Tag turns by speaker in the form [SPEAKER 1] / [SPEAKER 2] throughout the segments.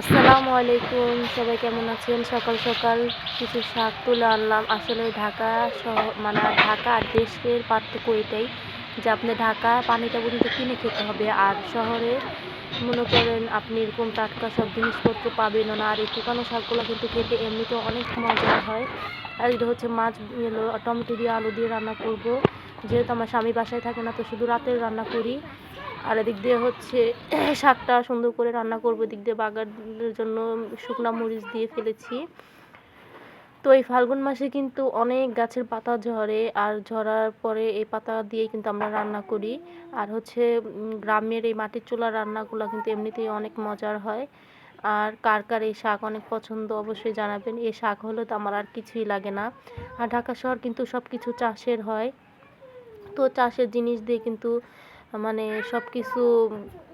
[SPEAKER 1] আসসালামু আলাইকুম, সবাই কেমন আছেন? সকাল সকাল কিছু শাক তুলে আনলাম। আসলে ঢাকা শহ মানে ঢাকা আর দেশের পার্থক্য এটাই যে আপনি ঢাকা পানিটা পর্যন্ত কিনে খেতে হবে। আর শহরে মনে করেন আপনি এরকম টাটকা সব জিনিসপত্র পাবেন না। আর এই শুকানো শাকগুলো কিন্তু খেতে এমনিতেও অনেক মজার হয়। আর এটা হচ্ছে মাছ টমেটো দিয়ে আলু দিয়ে রান্না করব। যেহেতু আমার স্বামী বাসায় থাকে না, তো শুধু রাতের রান্না করি। আর এদিক দিয়ে হচ্ছে শাকটা সুন্দর করে রান্না করব। এদিক দিয়ে বাগানের জন্য শুকনা মরিচ দিয়ে ফেলেছি। তো এই ফাল্গুন মাসে কিন্তু অনেক গাছের পাতা ঝরে আর ঝরার পরে এই পাতা দিয়ে কিন্তু আমরা রান্না করি। আর হচ্ছে গ্রামের এই মাটির চুলার রান্নাগুলো কিন্তু এমনিতেই অনেক মজার হয়। আর কার কার এই শাক অনেক পছন্দ অবশ্যই জানাবেন। এই শাক হলে তো আমার আর কিছুই লাগে না। আর ঢাকা শহর কিন্তু সব কিছু চাষের হয়। তো চাষের জিনিস দিয়ে কিন্তু মানে সব কিছু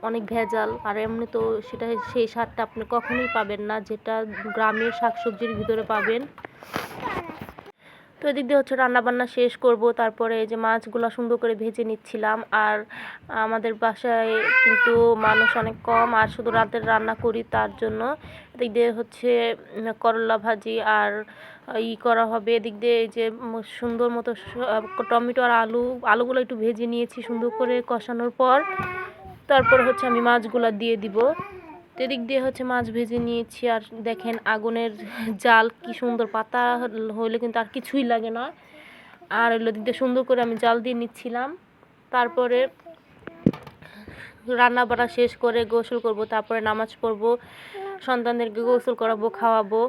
[SPEAKER 1] অনেক ভেজাল। আর এমনি তো সেটা, সেই স্বাদটা আপনি কখনোই পাবেন না, যেটা গ্রামের শাকসবজির ভিতরে পাবেন। তো এদিক দিয়ে হচ্ছে রান্নাবান্না শেষ করব। তারপরে এই যে মাছগুলো সুন্দর করে ভেজে নিচ্ছিলাম। আর আমাদের বাসায় কিন্তু মানুষ অনেক কম, আর শুধু রাতের রান্না করি তার জন্য। এদিক দিয়ে হচ্ছে করলা ভাজি আর ই করা হবে। এদিক দিয়ে এই যে সুন্দর মতো টমেটো আর আলু, আলুগুলো একটু ভেজে নিয়েছি সুন্দর করে কষানোর পর। তারপর হচ্ছে আমি মাছগুলো দিয়ে দিব। এদিক দিয়ে হচ্ছে মাছ ভেজে নিয়েছি আর দেখেন আগুনের জাল কি সুন্দর পাতা হইলে কিন্তু আর কিছুই লাগে না। আর হলো দিক দিয়ে সুন্দর করে আমি জাল দিয়ে নিচ্ছিলাম। তারপরে রান্না বান্না শেষ করে গোসল করব, তারপরে নামাজ পড়ব, সন্তানদেরকে গোসল করাবো, খাওয়াবো।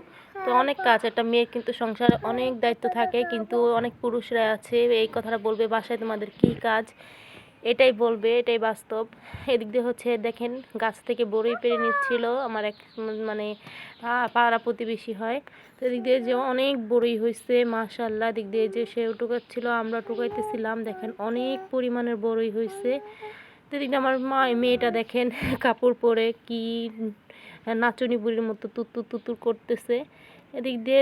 [SPEAKER 1] তো অনেক কাজ, একটা মেয়ের কিন্তু সংসারে অনেক দায়িত্ব থাকে, কিন্তু অনেক পুরুষরা আছে, এই কথাটা বলবে, বাসায় তোমাদের কী কাজ? এটাই বলবে, এটাই বাস্তব। এদিক দিয়ে হচ্ছে দেখেন, গাছ থেকে বড়ই পেরে নিচ্ছিল আমার এক মানে পাড়া প্রতিবেশী হয়। তো এদিক দিয়ে যে অনেক বড়ই হয়েছে মাশাল্লাহ এদিক দিয়ে যে সেও টুকাচ্ছিল, আমরা টুকাইতেছিলাম। দেখেন অনেক পরিমাণের বড়ই হয়েছে তো এদিক দিয়ে আমার মা, মেয়েটা দেখেন, কাপড় পরে কি, নাচনি বুড়ির মতো তুতুর তুতুর করতেছে। এদিক দিয়ে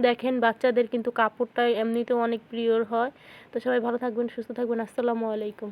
[SPEAKER 1] দেখেন বাচ্চাদের কিন্তু কাপড়টা এমনিতেও অনেক প্রিয় হয়। তো সবাই ভালো থাকবেন, সুস্থ থাকবেন। আসসালামু আলাইকুম।